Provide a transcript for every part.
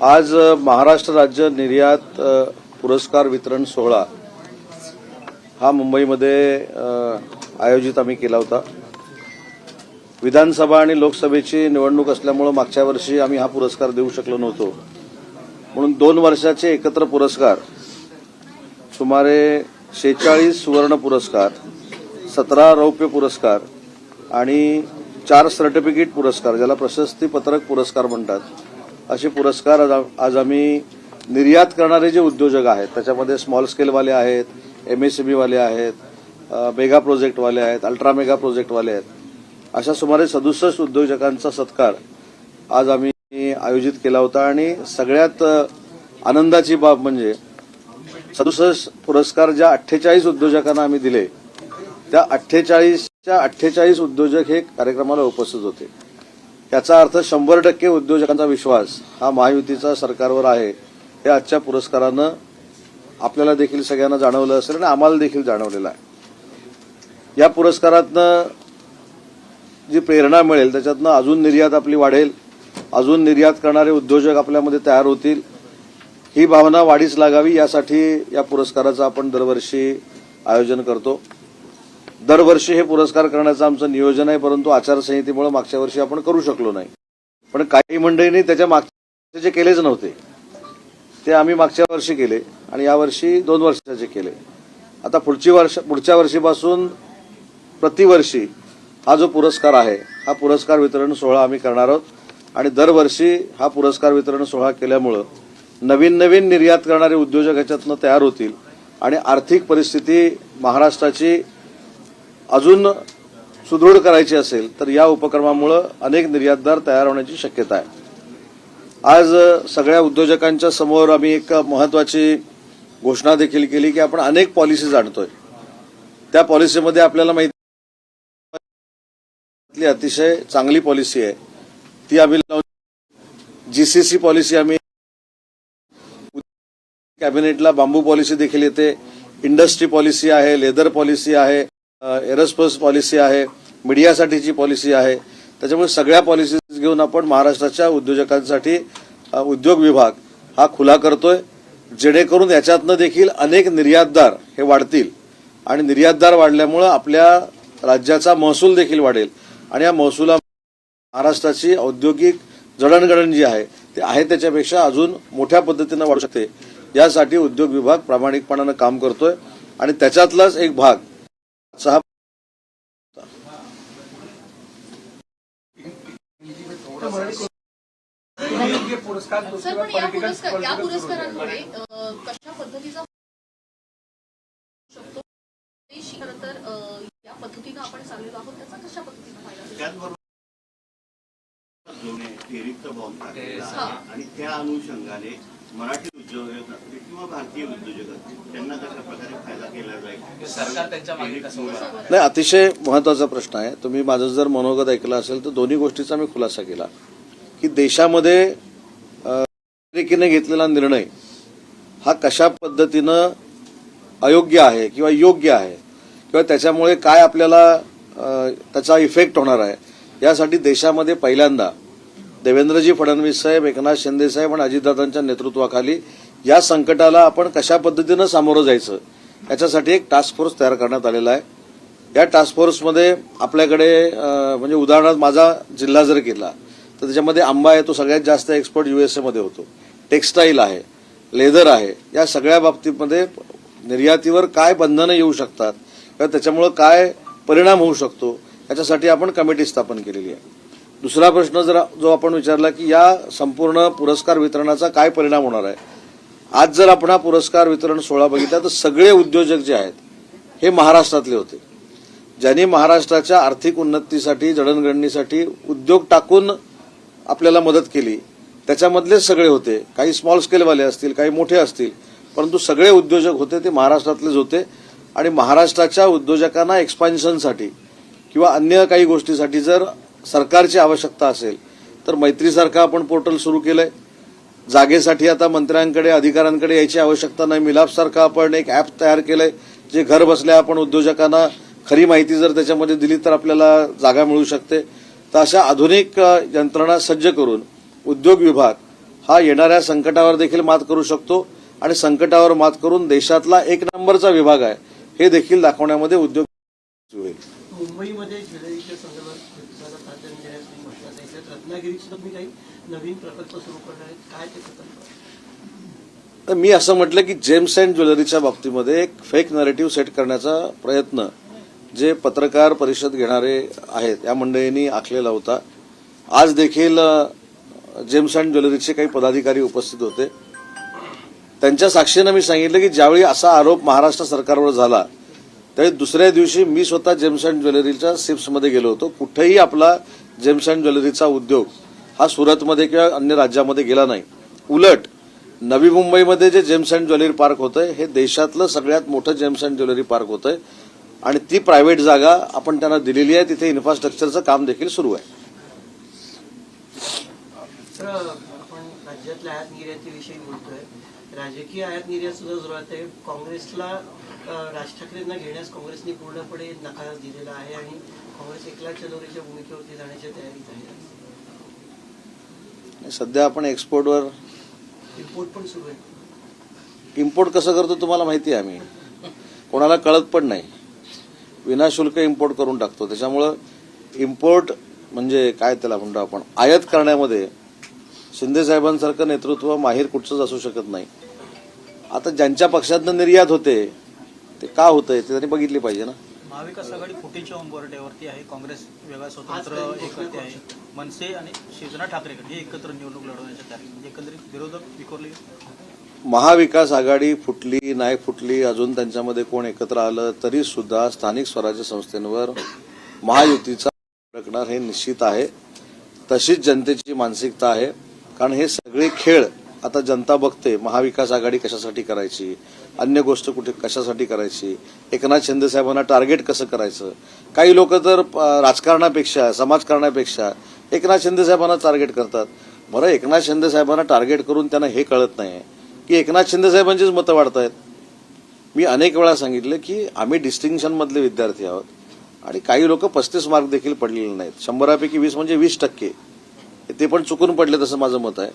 आज महाराष्ट्र राज्य निर्यात पुरस्कार वितरण सोहळा हा मुंबईमध्ये आयोजित आम्ही केला होता. विधानसभा आणि लोकसभेची निवडणूक असल्यामुळं मागच्या वर्षी आम्ही हा पुरस्कार देऊ शकलो नव्हतो. म्हणून दोन वर्षाचे एकत्र पुरस्कार सुमारे शेहेचाळीस सुवर्ण पुरस्कार सतरा रौप्य पुरस्कार आणि चार सर्टिफिकेट पुरस्कार ज्याला प्रशस्ती पत्रक पुरस्कार म्हणतात. असे पुरस्कार आज आज आम्ही निर्यात करणारे जे उद्योजक आहेत त्याच्यामध्ये स्मॉल स्केलवाले आहेत एम एस वाले आहेत मेगा प्रोजेक्टवाले आहेत अल्ट्रा मेगा प्रोजेक्टवाले आहेत. अशा सुमारे सदुसष्ट उद्योजकांचा सत्कार आज आम्ही आयोजित केला होता आणि सगळ्यात आनंदाची बाब म्हणजे सदुसष्ट पुरस्कार ज्या अठ्ठेचाळीस उद्योजकांना आम्ही दिले त्या अठ्ठेचाळीस च्या अठ्ठेचाळीस उद्योजक हे कार्यक्रमाला उपस्थित होते. याचा अर्थ शंभर टक्के उद्योजकांचा विश्वास हा महायुतीचा सरकारवर आहे हे आजच्या पुरस्कारानं आपल्याला देखील सगळ्यांना जाणवलं असेल आणि आम्हाला देखील जाणवलेलं आहे. या पुरस्कारातनं जी प्रेरणा मिळेल त्याच्यातनं अजून निर्यात आपली वाढेल अजून निर्यात करणारे उद्योजक आपल्यामध्ये तयार होतील ही भावना वाढीस लागावी यासाठी या पुरस्काराचं आपण दरवर्षी आयोजन करतो. दरवर्षी हे पुरस्कार करण्याचं आमचं नियोजन आहे परंतु आचारसंहितेमुळे मागच्या वर्षी आपण करू शकलो नाही. पण काही मंडळींनी त्याच्या मागचे केलेच नव्हते ते आम्ही मागच्या वर्षी केले आणि यावर्षी दोन वर्षाचे केले. आता पुढची वर्ष पुढच्या वर्षीपासून प्रतिवर्षी हा जो पुरस्कार आहे हा पुरस्कार वितरण सोहळा आम्ही करणार आहोत. आणि दरवर्षी हा पुरस्कार वितरण सोहळा केल्यामुळं नवीन नवीन निर्यात करणारे उद्योजक ह्याच्यातनं तयार होतील आणि आर्थिक परिस्थिती महाराष्ट्राची अजून सुदृढ करायची असेल तर या उपक्रमामुळं अनेक निर्यातदार तयार होण्याची शक्यता आहे. आज सगळ्या उद्योजकांच्या समोर आम्ही एक महत्वाची घोषणा देखील केली की आपण अनेक पॉलिसीज आणतोय. त्या पॉलिसीमध्ये आपल्याला माहिती अतिशय चांगली पॉलिसी आहे. ती आम्ही जीसीसी पॉलिसी आम्ही कॅबिनेटला बांबू पॉलिसी देखील येते इंडस्ट्री पॉलिसी आहे लेदर पॉलिसी आहे. एरोस्पेस पॉलिसी आहे मीडियासाठीची पॉलिसी आहे त्याच्यामुळे सगळ्या पॉलिसीज घेऊन आपण महाराष्ट्राच्या उद्योजकांसाठी उद्योग विभाग हा खुला करतोय जेणेकरून याच्यातनं देखील अनेक निर्यातदार हे वाढतील. आणि निर्यातदार वाढल्यामुळं आपल्या राज्याचा महसूल देखील वाढेल. आणि या महसुला महाराष्ट्राची औद्योगिक जडणघडण जी आहे ते आहे त्याच्यापेक्षा अजून मोठ्या पद्धतीनं वाढू शकते. यासाठी उद्योग विभाग प्रामाणिकपणानं काम करतोय. आणि त्याच्यातलाच एक भाग सहा सर पण या पुरस्कार या पुरस्कारांमुळे कशा पद्धतीचा शकतो खरं तर या पद्धतीनं आपण चाललेलो आहोत त्याचा कशा पद्धतीनं फायदा होईल? त्याचबरोबर जुने अतिरिक्त आणि त्या अनुषंगाने मराठी उद्योजक असतील किंवा भारतीय उद्योजक असतील त्यांना कशा प्रकारे फायदा सरकार त्यांच्या मागे कसं उभं नाही अतिशय महत्त्वाचा प्रश्न आहे. तुम्ही माझं जर मनोगत ऐकलं असेल तर दोन्ही गोष्टीचा मी खुलासा केला. की देशामध्ये अमेरिकेने घेतलेला निर्णय हा कशा पद्धतीनं अयोग्य आहे किंवा योग्य आहे? किंवा त्याच्यामुळे काय आपल्याला त्याचा इफेक्ट होणार आहे? यासाठी देशामध्ये पहिल्यांदा देवेंद्रजी फडणवीस साहेब एकनाथ शिंदे साहेब आणि अजितदादांच्या नेतृत्वाखाली या संकटाला आपण कशा पद्धतीनं सामोरं जायचं? याच्यासाठी एक टास्क फोर्स तयार करण्यात आलेला आहे. या टास्क फोर्समध्ये आपल्याकडे म्हणजे उदाहरणार्थ माझा जिल्हा जर केला तर त्याच्यामध्ये आंबा आहे तो सगळ्यात जास्त एक्सपोर्ट एस एमध्ये होतो. टेक्स्टाईल आहे लेदर आहे या सगळ्या बाबतीमध्ये निर्यातीवर काय बंधनं येऊ शकतात किंवा त्याच्यामुळं काय परिणाम होऊ शकतो याच्यासाठी आपण कमिटी स्थापन केलेली आहे. दुसरा प्रश्न जर जो आपण विचारला की या संपूर्ण पुरस्कार वितरणाचा काय परिणाम होणार आहे आज जर आपण हा पुरस्कार वितरण सोहळा बघितला तर सगळे उद्योजक जे आहेत हे महाराष्ट्रातले होते. ज्यांनी महाराष्ट्राच्या आर्थिक उन्नतीसाठी जडणघडणीसाठी उद्योग टाकून आपल्याला मदत केली त्याच्यामधलेच सगळे होते. काही स्मॉल स्केलवाले असतील काही मोठे असतील परंतु सगळे उद्योजक होते ते महाराष्ट्रातलेच होते. आणि महाराष्ट्राच्या उद्योजकांना एक्सपान्शनसाठी किंवा अन्य काही गोष्टीसाठी जर सरकारची आवश्यकता असेल तर मैत्रीसारखं आपण पोर्टल सुरू केलं आहे जागेसाठी आता मंत्र्यांकडे अधिकाऱ्यांकडे यायची आवश्यकता नाही. मिलापसारखं आपण एक ॲप तयार केलंय जे घर बसल्या आपण उद्योजकांना खरी माहिती जर त्याच्यामध्ये दिली तर आपल्याला जागा मिळू शकते. तर अशा आधुनिक यंत्रणा सज्ज करून उद्योग विभाग हा येणाऱ्या संकटावर देखील मात करू शकतो. आणि संकटावर मात करून देशातला एक नंबरचा विभाग आहे. हे देखील दाखवण्यामध्ये उद्योग होईल. मुंबईमध्ये ज्वेलरीच्या संदर्भात प्रतिसादाला प्राधान्य देण्यास तुम्ही घोषणा सांगितल्यात रत्नागिरीत सुद्धा तुम्ही काही नवीन प्रकल्प सुरू करणार आहेत. काय ते प्रकल्प? मी असं म्हटलं की जेम्स अँड ज्वेलरीच्या बाबतीमध्ये एक फेक नरेटिव्ह सेट करण्याचा प्रयत्न जे पत्रकार परिषद घेणारे आहेत या मंडळींनी आखलेला होता. आज देखील जेम्स अँड ज्वेलरीचे काही पदाधिकारी उपस्थित होते. त्यांच्या साक्षीनं मी सांगितलं की ज्यावेळी असा आरोप महाराष्ट्र सरकारवर झाला त्यावेळी दुसऱ्या दिवशी मी स्वतः जेम्स अँड ज्वेलरीच्या सिप्समध्ये गेलो होतो. कुठेही आपला जेम्स अँड ज्वेलरीचा उद्योग हा सुरतमध्ये किंवा अन्य राज्यामध्ये गेला नाही. उलट नवी मुंबईमध्ये जे जेम्स अँड ज्वेलरी पार्क होतंय हे देशातलं सगळ्यात मोठं जेम्स अँड ज्वेलरी पार्क होतंय. आणि ती प्रायव्हेट जागा आपण त्यांना दिलेली आहे. तिथे इन्फ्रास्ट्रक्चरचं काम देखील सुरू आहे. आपण राज्यातल्या आयात निर्यातीविषयी बोलतोय. राजकीय आयात निर्यात सुद्धा जोरात आहे. काँग्रेसला राज ठाकरेंना घेण्यास काँग्रेसने पूर्णपणे नकार दिलेला आहे आणि काँग्रेस एकला चलोरीच्या भूमिकेवरती जाण्याच्या तयारीत आहे. सध्या आपण एक्सपोर्टवर रिपोर्ट पण सुरू आहे. इम्पोर्ट कसं करतो तुम्हाला माहिती आहे आम्ही. कोणाला कळत पण नाही. विनाशुल्क इम्पोर्ट करून टाकतो. त्याच्यामुळं इम्पोर्ट म्हणजे काय त्याला म्हणतो आपण? आयात करण्यामध्ये शिंदे साहेबांसारखं नेतृत्व माहीर कुठचंच असू शकत नाही. आता ज्यांच्या पक्षातनं निर्यात होते ते का होतंय ते त्यांनी बघितली पाहिजे ना. महाविकास आघाडी फुटीच्या उंबरठ्यावरती आहे काँग्रेस वेगळा स्वतंत्र एकत्र आहे. मनसे आणि शिवसेना ठाकरेगड हे एकत्र निवडणूक लढवण्याच्या तयारी एकंदरीत विरोधक विखुरले. महाविकास आघाडी फुटली नाही फुटली अजून त्यांच्यामध्ये कोण एकत्र आलं तरी सुद्धा स्थानिक स्वराज्य संस्थेंवर महायुतीचा फरकणार हे निश्चित आहे. तशीच जनतेची मानसिकता आहे. कारण हे सगळे खेळ आता जनता बघते महाविकास आघाडी कशासाठी करायची? अन्य गोष्ट कुठे कशासाठी करायची? एकनाथ शिंदे साहेबांना टार्गेट कसं करायचं? काही लोक तर राजकारणापेक्षा समाजकारणापेक्षा एकनाथ शिंदे साहेबांना टार्गेट करतात. बरं एकनाथ शिंदे साहेबांना टार्गेट करून त्यांना हे कळत नाही की एकनाथ शिंदे साहेबांचीच मतं वाढत आहेत मी अनेक वेळा सांगितलं की आम्ही डिस्टिंक्शनमधले विद्यार्थी आहोत आणि काही लोक पस्तीस मार्क देखील पडलेले नाहीत. शंभरापैकी वीस म्हणजे वीस टक्के. ते पण चुकून पडले तसं माझं मत आहे.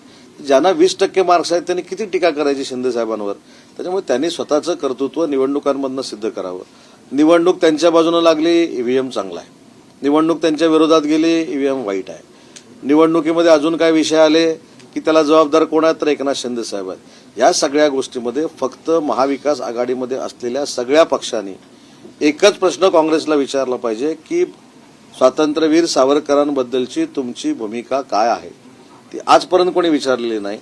ज्यांना वीस टक्के मार्क्स आहेत त्यांनी किती टीका करायची शिंदे साहेबांवर? त्याच्यामुळे त्यांनी स्वतःचं कर्तृत्व निवडणुकांमधनं सिद्ध करावं. निवडणूक त्यांच्या बाजूनं लागली ईव्हीएम चांगला आहे. निवडणूक त्यांच्या विरोधात गेली ईव्हीएम वाईट आहे. निवडणुकीमध्ये अजून काय विषय आले की त्याला जबाबदार कोण आहेत तर एकनाथ शिंदे साहेब आहेत. या सगळ्या गोष्टीमध्ये फक्त महाविकास आघाडीमध्ये असलेल्या सगळ्या पक्षांनी एकच प्रश्न काँग्रेसला विचारला पाहिजे की स्वातंत्र्यवीर सावरकरांबद्दलची तुमची भूमिका काय आहे? ती आजपर्यंत कोणी विचारलेली नाही.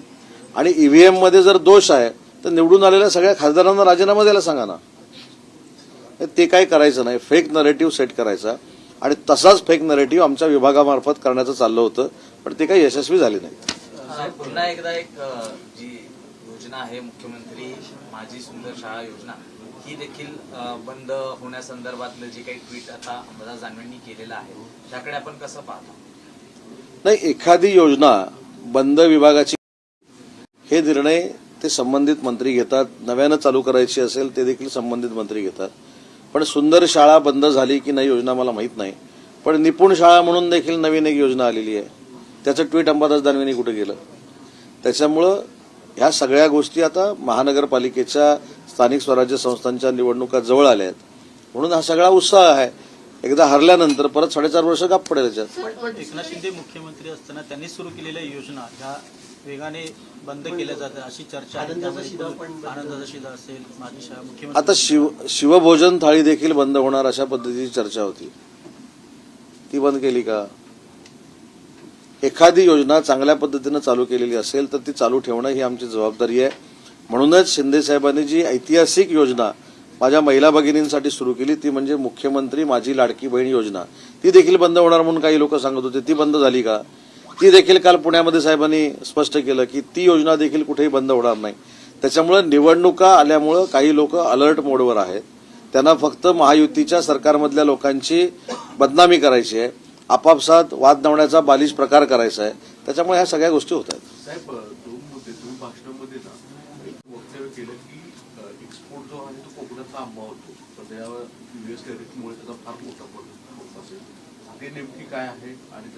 आणि ईव्हीएममध्ये जर दोष आहे तर निवडून आलेल्या सगळ्या खासदारांना राजीनामा द्यायला सांगा ना. ते काय करायचं नाही. फेक नरेटिव्ह सेट करायचा. आणि तसाच फेक नरेटिव्ह आमच्या विभागामार्फत करण्याचं चाललं होतं पण ते काही यशस्वी झाले नाही. पुन्हा एकदा एक जी योजना आहे मुख्यमंत्री माझी सुंदर शाळा योजना ही देखील बंद होण्यासंदर्भातलं जे काही ट्विट आता अंबादास दानवेंनी केलेलं आहे त्याकडे आपण कसं पाहतो? नाही एखादी योजना बंद विभागाची हे निर्णय ते संबंधित मंत्री घेतात. नव्यानं चालू करायची असेल ते देखील संबंधित मंत्री घेतात. पण सुंदर शाळा बंद झाली की नाही योजना मला माहीत नाही. पण निपुण शाळा म्हणून देखील नवीन एक योजना आलेली आहे. त्याचं ट्विट अंबादास दानवेंनी कुठे गेलं त्याच्यामुळं ह्या सगळ्या गोष्टी आता महानगरपालिकेच्या स्थानिक स्वराज्य संस्थांच्या निवडणुका जवळ आल्या आहेत. म्हणून हा सगळा उत्साह आहे. एकदा हरल्यानंतर परत साडेचार वर्ष गाप पडेल याच्यात. पण पण एकनाथ शिंदे मुख्यमंत्री असताना त्यांनी सुरू केलेल्या योजना ह्या वेगाने बंद केल्या जातात अशी चर्चा असेल आता शिव शिवभोजन थाळी देखील बंद होणार अशा पद्धतीची चर्चा होती. ती बंद केली का? एखादी योजना चांगल्या पद्धतीनं चालू केलेली असेल तर ती चालू ठेवणं ही आमची जबाबदारी आहे. म्हणूनच शिंदे साहेबांनी जी ऐतिहासिक योजना माझ्या महिला भगिनींसाठी सुरू केली ती म्हणजे मुख्यमंत्री माझी लाडकी बहीण योजना. ती देखील बंद होणार म्हणून काही लोक सांगत होते. ती बंद झाली का? ती देखील काल पुण्यामध्ये साहेबांनी स्पष्ट केलं की ती योजना देखील कुठेही बंद होणार नाही. त्याच्यामुळे निवडणुका आल्यामुळं काही लोक अलर्ट मोडवर आहेत. त्यांना फक्त महायुतीच्या सरकारमधल्या लोकांची बदनामी करायची आहे. आपापसात वाद लावण्याचा बालिश प्रकार करायचा आहे. त्याच्यामुळे ह्या सगळ्या गोष्टी होत आहेत साहेब दोन मुद्दे तुम्ही भाषणामध्ये ना एक वक्तव्य केलं की एक्सपोर्ट जो आहे तो कोकणातला युएस त्याचा फार मोठा परिणाम होत असेल ते नेमकी काय आहे आणि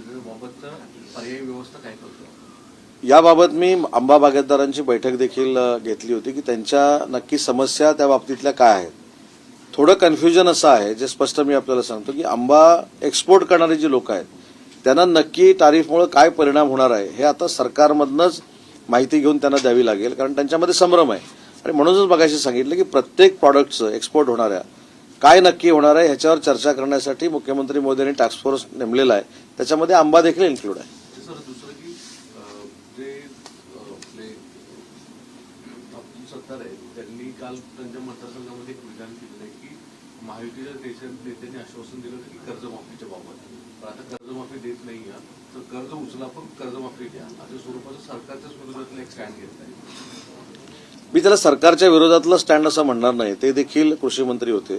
पर्यायी व्यवस्था काय करतो? याबाबत मी आंबा बागायतदारांची बैठक देखील घेतली होती की त्यांच्या नक्की समस्या त्या बाबतीतल्या काय आहेत. थोडं कन्फ्युजन असं आहे जे स्पष्ट मी आपल्याला सांगतो की आंबा एक्सपोर्ट करणारे जी लोक आहेत त्यांना नक्की तारीफमुळे काय परिणाम होणार आहे हे आता सरकारमधनंच माहिती घेऊन त्यांना द्यावी लागेल कारण त्यांच्यामध्ये संभ्रम आहे. आणि म्हणूनच मगाशी सांगितलं की प्रत्येक प्रॉडक्टचं एक्सपोर्ट होणाऱ्या काय नक्की होणार आहे ह्याच्यावर चर्चा करण्यासाठी मुख्यमंत्री मोदी यांनी टास्क फोर्स नेमलेला आहे. त्याच्यामध्ये आंबा देखील इन्क्लूड आहे. त्यांनी काल त्यांच्या मतदारसंघामध्ये एक विधान केलेलं आहे की महायुतीच्या देशात नेत्यांनी आश्वासन दिलं होतं की कर्जमाफीच्या बाबत. पण आता कर्जमाफी देत नाही तर कर्ज उचला पण कर्जमाफी द्या. अशा स्वरूपाचं सरकारच्याच विरोधातलं एक स्टँड घेतलंय. मी त्याला सरकारच्या विरोधातलं स्टँड असं म्हणणार नाही. ते देखील कृषी मंत्री होते.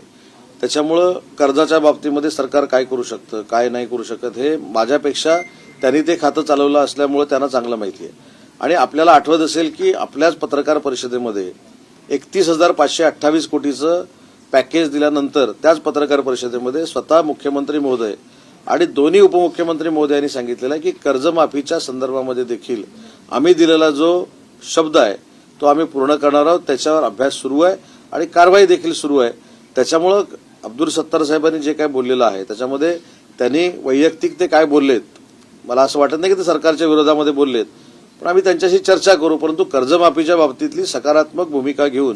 त्याच्यामुळं कर्जाच्या बाबतीमध्ये सरकार काय करू शकतं काय नाही करू शकत हे माझ्यापेक्षा त्यांनी ते खातं चालवलं असल्यामुळं त्यांना चांगलं माहिती आहे. आणि आपल्याला आठवत असेल की आपल्याच पत्रकार परिषदेमध्ये एकतीस हजार पाचशे अठ्ठावीस कोटीचं पॅकेज दिल्यानंतर त्याच पत्रकार परिषदेमध्ये स्वतः मुख्यमंत्री महोदय आणि दोन्ही उपमुख्यमंत्री महोदयांनी सांगितलेलं आहे की कर्जमाफीच्या संदर्भामध्ये देखील आम्ही दिलेला जो शब्द आहे तो आम्ही पूर्ण करणार आहोत. त्याच्यावर अभ्यास सुरू आहे आणि कारवाई देखील सुरू आहे. त्याच्यामुळं अब्दुल सत्तार साहेबांनी जे काय बोललेलं आहे त्याच्यामध्ये त्यांनी वैयक्तिक ते काय बोललेत मला असं वाटत नाही की ते सरकारच्या विरोधामध्ये बोललेत. पण आम्ही त्यांच्याशी चर्चा करू परंतु कर्जमाफीच्या बाबतीतली सकारात्मक भूमिका घेऊन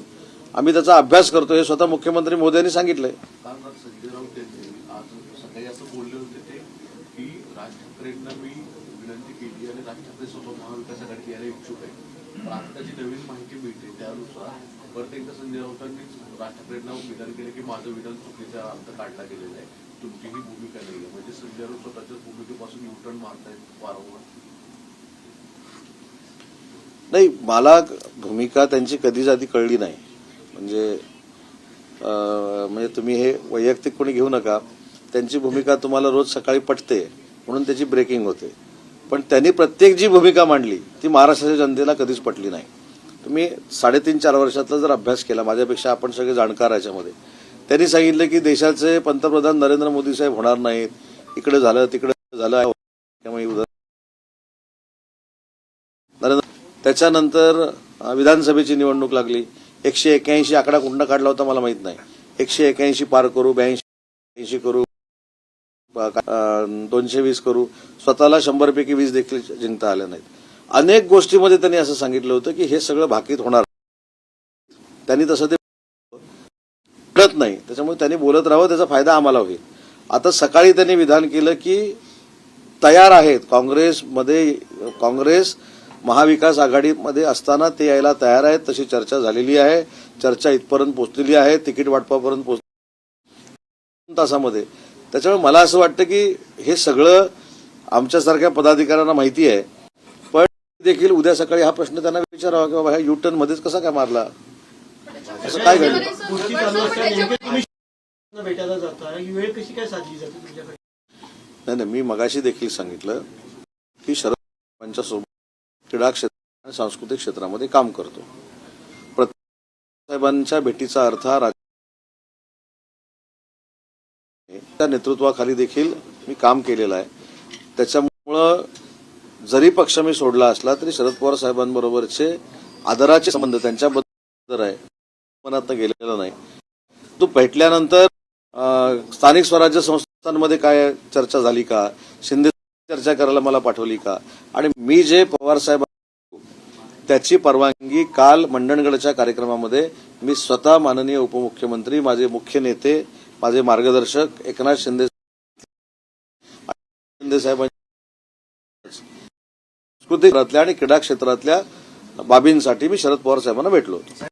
आम्ही त्याचा अभ्यास करतो हे स्वतः मुख्यमंत्री मोदयांनी सांगितलंय काल रात संजय राऊत यांनी आज सकाळी असं बोलले होते ते की राज ठाकरेंना मी विनंती केली आणि राज ठाकरे सोबत महाविकास आघाडी यायला इच्छुक आहे पण आता जी नवीन माहिती मिळते त्यानुसार परत एकदा संजय राज ठाकरेंना विधान केलं की माझं विधान चुकीचा अर्थ काढला गेलेला आहे. तुमचीही भूमिका नाही आहे. म्हणजे संजय राऊत स्वतःच्याच भूमिकेपासून युटर्न मारतायत वारंवार. नाही मला भूमिका त्यांची कधीच आधी कळली नाही. म्हणजे म्हणजे तुम्ही हे वैयक्तिक कोणी घेऊ नका. त्यांची भूमिका तुम्हाला रोज सकाळी पटते म्हणून त्याची ब्रेकिंग होते. पण त्यांनी प्रत्येक जी भूमिका मांडली ती महाराष्ट्राच्या जनतेला कधीच पटली नाही. तुम्ही साडेतीन चार वर्षातला जर अभ्यास केला माझ्यापेक्षा आपण सगळे जाणकार याच्यामध्ये. त्यांनी सांगितलं की देशाचे पंतप्रधान नरेंद्र मोदी साहेब होणार नाहीत. इकडे झालं तिकडे झालं नरेंद्र त्याच्यानंतर विधानसभेची निवडणूक लागली. एकशे एक्याऐंशी आकडा कुठं काढला होता मला माहीत नाही. एकशे एक्याऐंशी पार करू ब्याऐंशी ऐंशी करू दोनशे वीस करू. स्वतःला शंभरपैकी वीस देखील जिंकता आल्या नाहीत. अनेक गोष्टीमध्ये त्यांनी असं सांगितलं होतं की हे सगळं भाकीत होणार. त्यांनी तसं ते कळत नाही. त्याच्यामुळे त्यांनी बोलत राहावं त्याचा फायदा आम्हाला होईल. आता सकाळी त्यांनी विधान केलं की तयार आहेत. काँग्रेसमध्ये काँग्रेस महाविकास आघाडीमध्ये असताना ते यायला तयार आहेत. तशी चर्चा झालेली आहे. चर्चा इथपर्यंत पोचलेली आहे. तिकीट वाटपापर्यंत पोच दोन तासामध्ये. त्याच्यामुळे मला असं वाटतं की हे सगळं आमच्यासारख्या पदाधिकाऱ्यांना माहिती आहे. देखील उद्या सकाळी हा प्रश्न त्यांना विचारावा की बाबा ह्या युटर्न मध्येच कसा काय मारला? असं काय घडलं? नाही नाही मी मगाशी देखील सांगितलं की शरद पवारांच्या सोबत क्रीडा क्षेत्र आणि सांस्कृतिक क्षेत्रामध्ये काम करतो. प्रत्येक साहेबांच्या भेटीचा अर्थ हा राज त्या नेतृत्वाखाली देखील मी काम केलेलं आहे. त्याच्यामुळं जरी पक्ष मी सोडला असला तरी शरद पवार साहेबांबरोबरचे आदराचे संबंध त्यांच्याबद्दल आहे. मनात गेलेला नाही. तो भेटल्यानंतर स्थानिक स्वराज्य संस्थांमध्ये काय चर्चा झाली का? शिंदे चर्चा करायला मला पाठवली का? आणि मी जे पवार साहेब त्याची परवानगी काल मंडणगडच्या कार्यक्रमामध्ये मी स्वतः माननीय उपमुख्यमंत्री माझे मुख्य नेते माझे मार्गदर्शक एकनाथ शिंदे शिंदे साहेबांनी सांस्कृतिक क्षेत्रातल्या आणि क्रीडा क्षेत्रातल्या बाबींसाठी मी शरद पवार साहेबांना भेटलो होतो.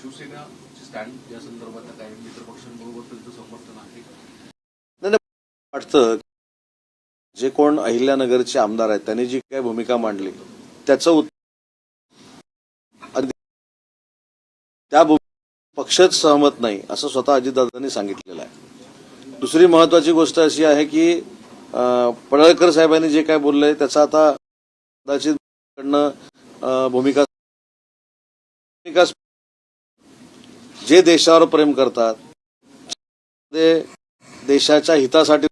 शिवसेना स्टँड या संदर्भात मित्र पक्षांबरोबर त्यांचं समर्थन आहे वाटतं जे कोण अहिल्यानगरचे आमदार आहेत त्यांनी जी काय भूमिका मांडली त्याचं त्या पक्षच सहमत नाही असं स्वतः अजितदादांनी सांगितलेलं आहे. दुसरी महत्वाची गोष्ट अशी आहे की पडळकर साहेबांनी जे काय बोललंय त्याचा आता कदाचित कडनं, भूमिका भूमिका जे देशावर प्रेम करतात ते देशाच्या हितासाठी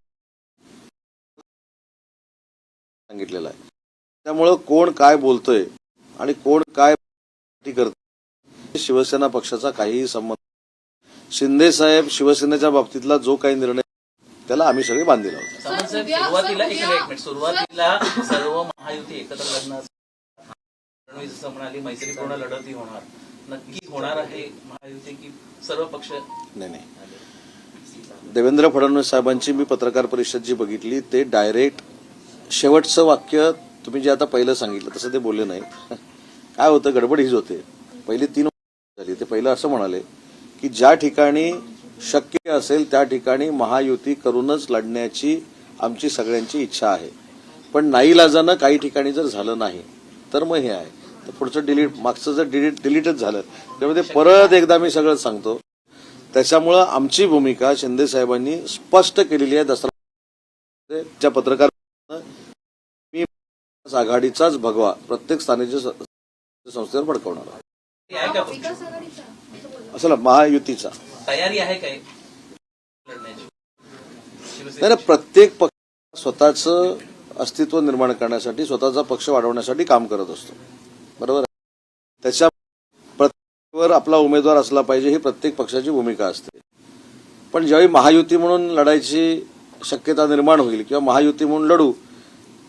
सांगितलेलं आहे. त्यामुळं कोण काय बोलतोय आणि कोण काय करत शिवसेना पक्षाचा काहीही संबंध. शिंदे साहेब शिवसेनेच्या बाबतीतला जो काही निर्णय त्याला आम्ही सगळे बांधील आहोत सामंत साहेब उद्या- सुरुवातीला सुरुवातीला सर्व महायुती एकत्र लढणार. जसं म्हणाली मैत्रीपूर्ण लढतही होणार. नक्की होणार आहे महायुती की सर्व पक्ष? नाही नाही. देवेंद्र फडणवीस साहेबांची मी पत्रकार परिषद जी बघितली ते डायरेक्ट शेवटचं वाक्य तुम्ही जे आता पहिलं सांगितलं तसं ते बोलले नाही. काय होतं गडबड हीच होते. पहिले तीन झाली. ते पहिलं असं म्हणाले की ज्या ठिकाणी शक्य असेल त्या ठिकाणी महायुती करूनच लढण्याची आमची सगळ्यांची इच्छा आहे. पण नाईलाजानं काही ठिकाणी जर झालं नाही तर मग हे आहे. तर पुढचं डिलीट मागचं जर डिलीट डिलीटच झालं त्यामध्ये परत एकदा मी सगळं सांगतो. त्याच्यामुळं आमची भूमिका शिंदे साहेबांनी स्पष्ट केलेली आहे दसरा त्या पत्रकार आघाडीचाच भगवा प्रत्येक स्थानिक संस्थेवर भडकवणार. असं महायुतीचा. तयारी आहे काय नाही प्रत्येक पक्ष स्वतःच अस्तित्व निर्माण करण्यासाठी स्वतःचा पक्ष वाढवण्यासाठी काम करत असतो. बरोबर? त्याच्या प्रत्येकावर आपला उमेदवार असला पाहिजे ही प्रत्येक पक्षाची भूमिका असते. पण ज्यावेळी महायुती म्हणून लढायची शक्यता निर्माण होईल किंवा महायुती म्हणून लढू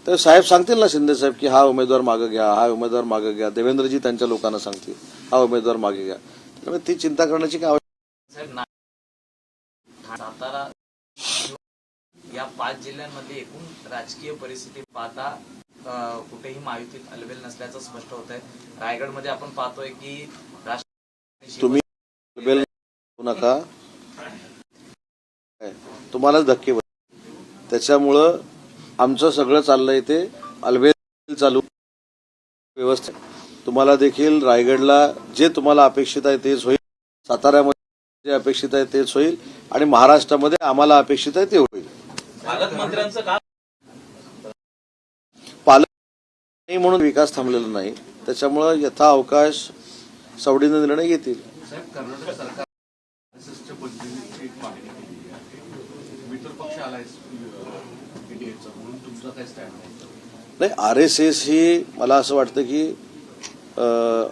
तर साहेब सांगतील ना शिंदे साहेब की हा उमेदवार मागे घ्या हा उमेदवार मागे घ्या. देवेंद्रजी त्यांच्या लोकांना सांगतील हा उमेदवार मागे घ्या. त्यामुळे ती चिंता करण्याची काय सातारा या पाच जिल्ह्यांमध्ये एकूण राजकीय परिस्थिती पाहता कुठेही महायुतीत अलबेल नसल्याचं स्पष्ट होत आहे रायगडमध्ये आपण पाहतोय की तुम्ही नका. काय, तुम्हालाच धक्के. त्याच्यामुळं आमचं सगळं चाललंय ते. अलबेल चालू. व्यवस्थित. तुम्हाला देखील रायगडला जे तुम्हाला अपेक्षित आहे तेच होईल. साताऱ्यामध्ये जे अपेक्षित आहे तेच होईल. आणि महाराष्ट्रामध्ये आम्हाला अपेक्षित आहे ते होईल. पालक नाही म्हणून विकास थांबलेला नाही. त्याच्यामुळं यथा अवकाश सवडीने निर्णय घेतील साहेब कर्नाटक सरकार आरएसएसच्या पद्धतीने एक मागणी केलेली आहे मित्र पक्ष आलाय म्हणून तुमचा काय स्टँड नाही. आर एस एस ही मला असं वाटतं की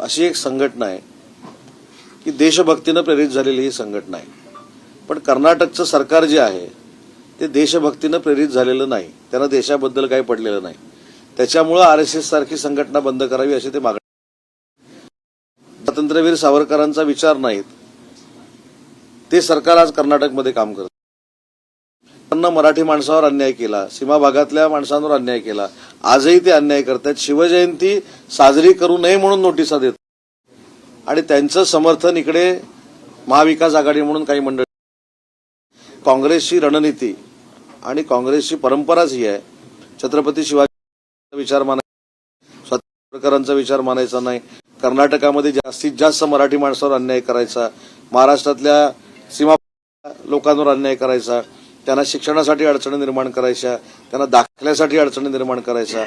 अशी एक संघटना आहे की देशभक्तीनं प्रेरित झालेली ही संघटना आहे. पण कर्नाटकचं सरकार जे आहे ते देशभक्तीनं प्रेरित झालेलं नाही. त्यांना देशाबद्दल काही पडलेलं नाही. त्याच्यामुळं आर एस एस सारखी संघटना बंद करावी अशी ते मागणी स्वातंत्र्यवीर सावरकरांचा विचार नाहीत. ते सरकार आज कर्नाटकमध्ये काम करत त्यांना मराठी माणसावर अन्याय केला सीमा भागातल्या माणसांवर अन्याय केला. आजही ते अन्याय करतात शिवजयंती साजरी करू नये म्हणून नोटिसा देत आणि त्यांचं समर्थन इकडे महाविकास आघाडी म्हणून काही मंडळ काँग्रेसची रणनीती आणि काँग्रेसची परंपराच ही आहे. छत्रपती शिवाजी विचार मानायचा स्वातंत्र्यकरांचा विचार मानायचा नाही. कर्नाटकामध्ये जास्तीत जास्त मराठी माणसावर अन्याय करायचा. महाराष्ट्रातल्या सीमा लोकांवर अन्याय करायचा. त्यांना शिक्षणासाठी अडचणी निर्माण करायच्या त्यांना दाखल्यासाठी अडचणी निर्माण करायच्या.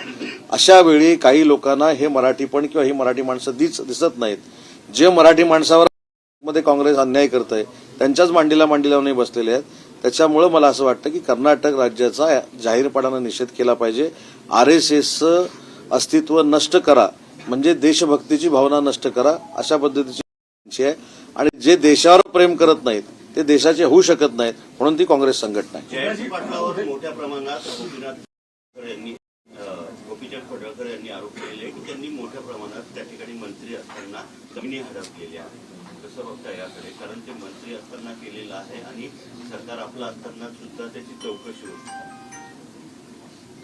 अशा वेळी काही लोकांना हे मराठीपण किंवा ही मराठी माणसं दिस दिसत नाहीत. जे मराठी माणसावर मध्ये काँग्रेस अन्याय करत आहे त्यांच्याच मांडीला मांडीला बसलेले आहेत. त्याच्यामुळं मला असं वाटतं की कर्नाटक राज्याचा जाहीरपणानं निषेध केला पाहिजे. आर एस एसचं अस्तित्व नष्ट करा. म्हणजे देशभक्तीची भावना नष्ट करा. अशा पद्धतीची आहे. आणि जे देशावर प्रेम करत नाहीत ते देशाचे होऊ शकत नाहीत म्हणून ती काँग्रेस संघटना आहे. मोठ्या प्रमाणात गोपीचंद पडळकर यांनी आरोप केलेले आहे की त्यांनी मोठ्या प्रमाणात त्या ठिकाणी मंत्री असताना कसं बघता याकडे? कारण ते मंत्री असताना केलेलं आहे आणि सरकार आपलं असताना सुद्धा त्याची चौकशी होती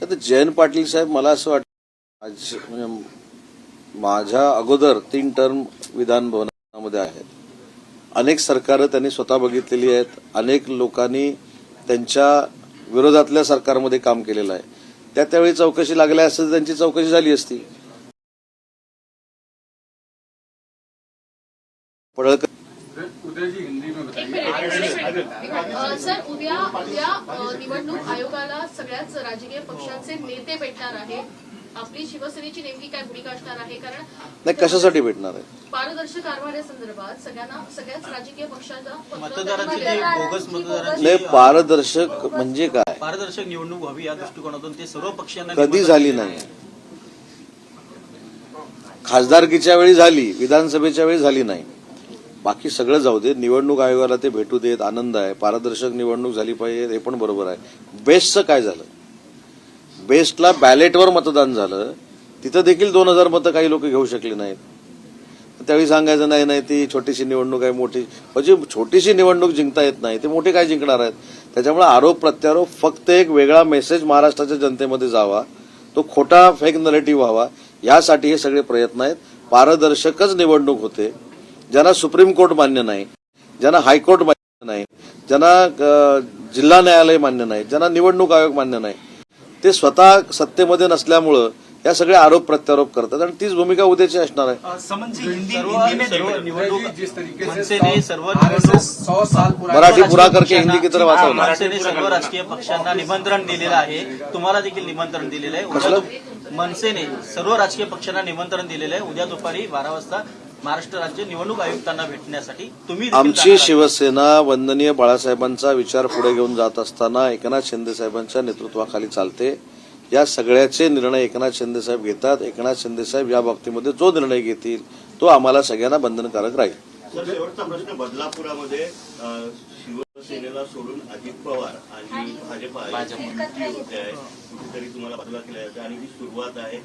आता जयंत पाटील साहेब मला असं वाटतं आज म्हणजे माझ्या अगोदर तीन टर्म विधान भवनामध्ये आहेत. अनेक सरकारं त्यांनी स्वतः बघितलेली आहेत. अनेक लोकांनी त्यांच्या विरोधातल्या सरकारमध्ये काम केलेलं आहे. त्या त्यावेळी चौकशी लागल्या असती त्यांची चौकशी झाली असती. पडळकर सर उद्या उद्या निवडणूक आयोगाला सगळ्याच राजकीय पक्षांचे नेते भेटणार आहे आपली शिवसेनेची नेमकी काय भूमिका असणार आहे? कारण नाही कशासाठी भेटणार आहे? पारदर्शक कारभारासंदर्भात सगळ्यांना सगळ्याच राजकीय पक्षांचा पत्र मतदारांची जी त्यांना बोगस मतदारांची नाही पारदर्शक म्हणजे काय? पारदर्शक निवडणूक व्हावी या दृष्टिकोनातून ते सर्व पक्षांना कधी झाली नाही? खासदारकीच्या वेळी झाली विधानसभेच्या वेळी झाली नाही. बाकी सगळं जाऊ दे निवडणूक आयोगाला ते भेटू देत आनंद आहे. पारदर्शक निवडणूक झाली पाहिजे हे पण बरोबर आहे. बेस्टचं काय झालं? बेस्टला बॅलेटवर मतदान झालं तिथं देखील दोन हजार मतं काही लोक घेऊ शकले नाहीत. त्यावेळी सांगायचं नाही नाही ती छोटीशी निवडणूक आहे मोठी. म्हणजे छोटीशी निवडणूक जिंकता येत नाही ते मोठे काय जिंकणार आहेत? त्याच्यामुळे आरोप प्रत्यारोप फक्त एक वेगळा मेसेज महाराष्ट्राच्या जनतेमध्ये जावा तो खोटा फेक नरेटिव्ह व्हावा यासाठी हे सगळे प्रयत्न आहेत. पारदर्शकच निवडणूक होते. ज्यांना सुप्रीम कोर्ट मान्य नाही ज्यांना हायकोर्ट मान्य नाही ज्यांना जिल्हा न्यायालय मान्य नाही ज्यांना निवडणूक आयोग मान्य नाही ते स्वतः सत्तेमध्ये नसल्यामुळं या सगळे आरोप प्रत्यारोप करतात आणि तीच भूमिका उद्याची असणार आहे. मराठी पुरा करके हिंदी की मनसेने सर्व राजकीय पक्षांना निमंत्रण दिलेलं आहे. तुम्हाला देखील निमंत्रण दिलेलं आहे. मनसेने सर्व राजकीय पक्षांना निमंत्रण दिलेलं आहे. उद्या दुपारी बारा वाजता महाराष्ट्र राज्य निवडणूक आयुक्तांना भेटण्यासाठी तुम्ही आमची. शिवसेना वंदनीय बाळासाहेबांचा विचार पुढे घेऊन जात असताना एकनाथ शिंदे साहेबांच्या नेतृत्वाखाली चालते. या सगळ्याचे निर्णय एकनाथ शिंदे साहेब घेतात. एकनाथ शिंदे साहेब या बाबतीमध्ये जो निर्णय घेतील तो आम्हाला सगळ्यांना बंधनकारक राहील. सर शेवटचा प्रश्न बदलापुरामध्ये शिवसेनेला सोडून अजित पवार आणि भाजप कुठेतरी तुम्हाला बाजूला केल्या जाते आणि ही सुरुवात आहे.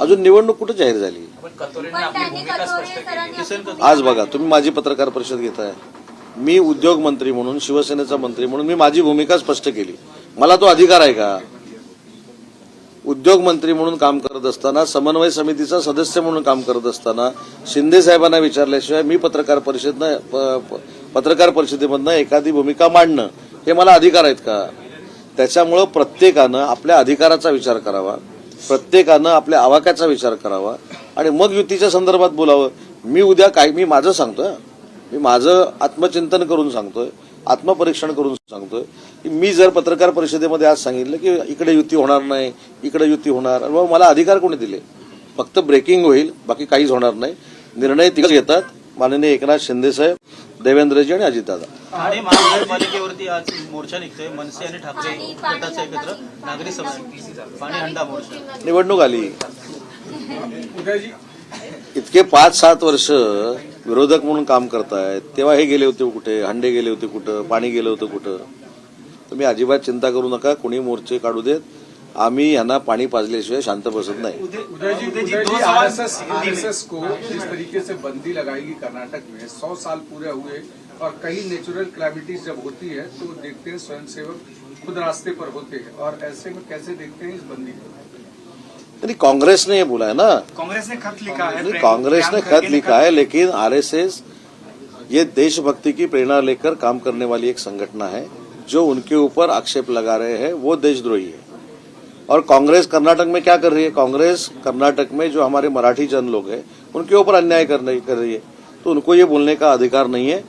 अजून निवडणूक कुठे जाहीर झाली? पण कतोरेंनी आपली भूमिका स्पष्ट केली. किसन कथोरे आज बघा तुम्ही माझी पत्रकार परिषद घेताय. मी उद्योग मंत्री म्हणून शिवसेनेचा मंत्री म्हणून मी माझी भूमिका स्पष्ट केली. मला तो अधिकार आहे का? उद्योग मंत्री म्हणून काम करत असताना समन्वय समितीचा सदस्य म्हणून काम करत असताना शिंदे साहेबांना विचारल्याशिवाय मी पत्रकार परिषद पत्रकार परिषदेमधनं एखादी भूमिका मांडणं हे मला अधिकार आहेत का? त्याच्यामुळं प्रत्येकानं आपल्या अधिकाराचा विचार करावा. प्रत्येकानं आपल्या आवाक्याचा विचार करावा आणि मग युतीच्या संदर्भात बोलावं. मी उद्या काय मी माझं सांगतोय. मी माझं आत्मचिंतन करून सांगतोय. आत्मपरीक्षण करून सांगतोय. की मी जर पत्रकार परिषदेमध्ये आज सांगितलं की इकडे युती होणार नाही इकडे युती होणार मग मला अधिकार कोणी दिले? फक्त ब्रेकिंग होईल बाकी काहीच होणार नाही. निर्णय तिकडे घेतात. माननीय एकनाथ शिंदे साहेब देवेंद्रजी आणि अजितदादा. आणि महानगरपालिकेवरती आज मोर्चा निघतोय. मनसे आणि ठाकरे गटाचा एकत्र नागरी सभा पाणी हंडा मोर्चा. निवडणूक आली. इतके पाच सात वर्ष विरोधक म्हणून काम करतायत तेव्हा हे गेले होते कुठे? हंडे गेले होते कुठं? पाणी गेलं होतं कुठं? तुम्ही अजिबात चिंता करू नका. कोणी मोर्चे काढू देत? आम्ही यांना पाणी पाजल्याशिवाय शांत बसत नाही. आरएसएस को जिस तरीके से बंदी लगाएगी कर्नाटक में सौ साल पूरे हुए और कई नेचुरल क्लैमिटीज जब होती है तो देखते हैं स्वयंसेवक खुद रास्ते पर होते हैं। और ऐसे में कैसे देखते हैं इस बंदी को? नहीं कांग्रेस ने ये बोला है ना। कांग्रेस ने खत लिखा है नहीं, कांग्रेस ने खत लिखा है लेकिन आरएसएस ये देशभक्ति की प्रेरणा लेकर काम करने वाली एक संगठन है जो उनके ऊपर आक्षेप लगा रहे हैं वो देशद्रोही है। और कांग्रेस कर्नाटक में क्या कर रही है? कांग्रेस कर्नाटक में जो हमारे मराठी जन लोग हैं, उनके ऊपर अन्याय कर रही है। तो उनको ये बोलने का अधिकार नहीं है।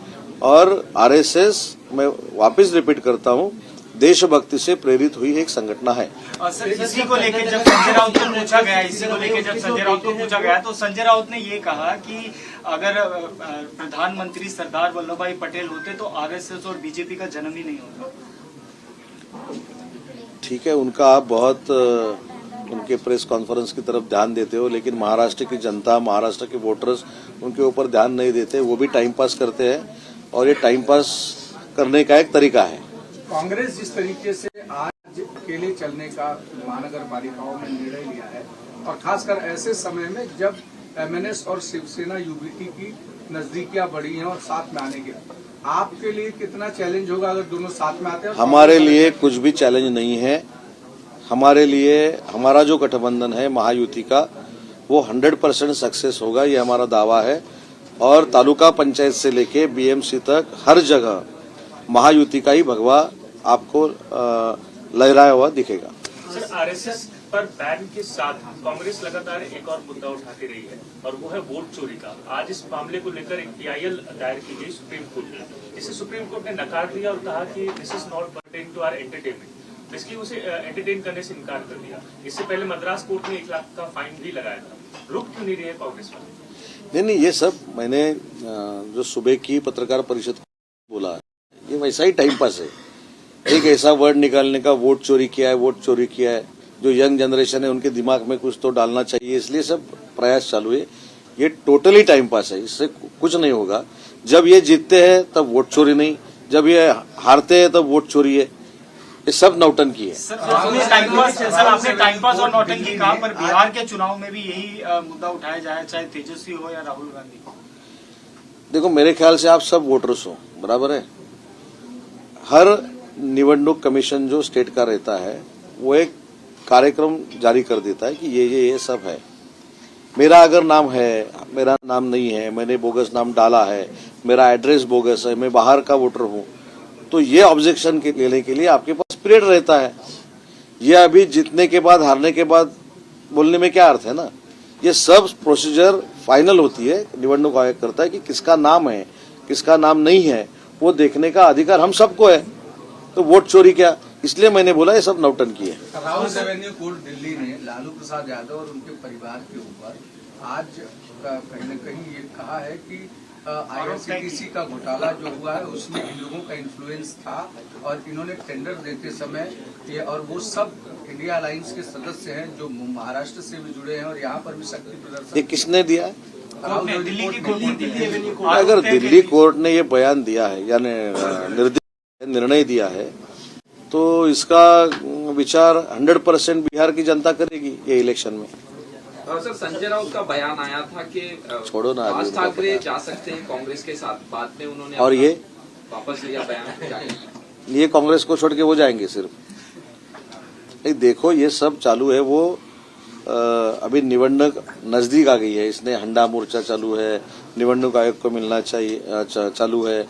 और आरएसएस मैं वापस रिपीट करता हूँ, देशभक्ति से प्रेरित हुई एक संगठन है। सर, इसी को लेकर जब संजय राउत को पूछा गया, इसी को लेकर जब संजय राउत को पूछा गया तो संजय राउत ने ये कहा कि अगर प्रधानमंत्री सरदार वल्लभ भाई पटेल होते तो आरएसएस और बीजेपी का जन्म ही नहीं होता। ठीक है, उनका आप बहुत उनके प्रेस कॉन्फ्रेंस की तरफ़ ध्यान देते हो, लेकिन महाराष्ट्र की जनता, महाराष्ट्र के वोटर्स उनके ऊपर ध्यान नहीं देते, वो भी टाइम पास करते हैं, और ये टाइम पास करने का एक तरीका है। कांग्रेस जिस तरीके से आज अकेले चलने का महानगर पालिकाओं में निर्णय लिया है, और खासकर ऐसे समय में जब एमएनएस और शिवसेना यूबीटी की नजदीकियाँ बढ़ी हैं और साथ में आने के आपके लिए कितना चैलेंज होगा अगर दोनों साथ में आते हैं हमारे लिए कुछ भी चैलेंज नहीं है। हमारे लिए हमारा जो गठबंधन है महायुति का वो 100 परसेंट सक्सेस होगा ये हमारा दावा है। और तालुका पंचायत से लेके बीएमसी तक हर जगह महायुति का ही भगवा आपको लहराया हुआ दिखेगा। सर आरएसएस पर बैन के साथ कांग्रेस लगातार एक और मुद्दा उठाती रही है, और वो है वोट चोरी का। आज इस मामले को लेकर एक पीआईएल दायर की गई सुप्रीम कोर्ट में जिसे सुप्रीम कोर्ट ने नकार दिया और कहा कि this is not pertain to our entertainment basically use entertain करने से इनकार कर दिया। इससे पहले मद्रास कोर्ट ने एक लाख का फाइन भी लगाया था। रुक क्यों नहीं रही कांग्रेस वाले नहीं नहीं, ये सब मैंने जो सुबह की पत्रकार परिषद बोला, ये वैसा ही टाइम पास है। एक ऐसा वर्ड निकालने का, वोट चोरी किया है, वोट चोरी किया है। जो यंग जनरेशन है उनके दिमाग में कुछ तो डालना चाहिए। इसलिए सब प्रयास चालू है। ये टोटली टाइम पास है। इससे कुछ नहीं होगा। जब ये जीतते हैं तब वोट चोरी नहीं। जब ये हारते हैं तब वोट चोरी है। ये सब नौटंकी है। सर आपने टाइम पास सर आपने टाइम पास और नौटंकी कहा पर बिहार के चुनाव में भी यही मुद्दा उठाया जाए चाहे तेजस्वी हो या राहुल गांधी देखो मेरे ख्याल से आप सब वोटर्स हो। बराबर है? हर निवडणूक कमीशन जो स्टेट का रहता है वो एक कार्यक्रम जारी कर देता है कि ये ये ये सब है। मेरा अगर नाम है, मेरा नाम नहीं है, मैंने बोगस नाम डाला है, मेरा एड्रेस बोगस है, मैं बाहर का वोटर हूँ तो ये ऑब्जेक्शन के लेने के लिए आपके पास पीरियड रहता है। ये अभी जीतने के बाद, हारने के बाद बोलने में क्या अर्थ है ना? ये सब प्रोसीजर फाइनल होती है। निवडणूक आयोग करता है कि किसका नाम है, किसका नाम नहीं है, वो देखने का अधिकार हम सबको है। तो वोट चोरी क्या? इसलिए मैंने बोला ये सब नौटंकी है। राहुल रेवेन्यू कोर्ट दिल्ली ने लालू प्रसाद यादव और उनके परिवार के ऊपर आज कहीं न कहीं ये कहा है कि आईआरसीटीसी का घोटाला जो हुआ है उसमें इन लोगों का इन्फ्लुएंस था और इन्होंने टेंडर देते समय ये और वो सब इंडिया अलायंस के सदस्य हैं जो महाराष्ट्र से भी जुड़े हैं और यहाँ पर भी शक्ति प्रदर्शन ये किसने दिया? है दिल्ली की अगर दिल्ली कोर्ट ने ये बयान दिया है यानी निर्देश निर्णय दिया है तो इसका विचार 100 परसेंट बिहार की जनता करेगी ये इलेक्शन में। सर संजय राउत का बयान आया था कि छोड़ो ना राज ठाकरे जा सकते हैं कांग्रेस के साथ। बाद में उन्होंने और ये? वापस लिया बयान। ये कांग्रेस को छोड़ के वो जाएँगे सिर्फ़। नहीं देखो ये सब चालू है वो अ, अभी निवडणूक नज़दीक आ गई है। इसने हंडा मोर्चा चालू है निवडणूक आयोग को मिलना चाहिए चा- चालू है।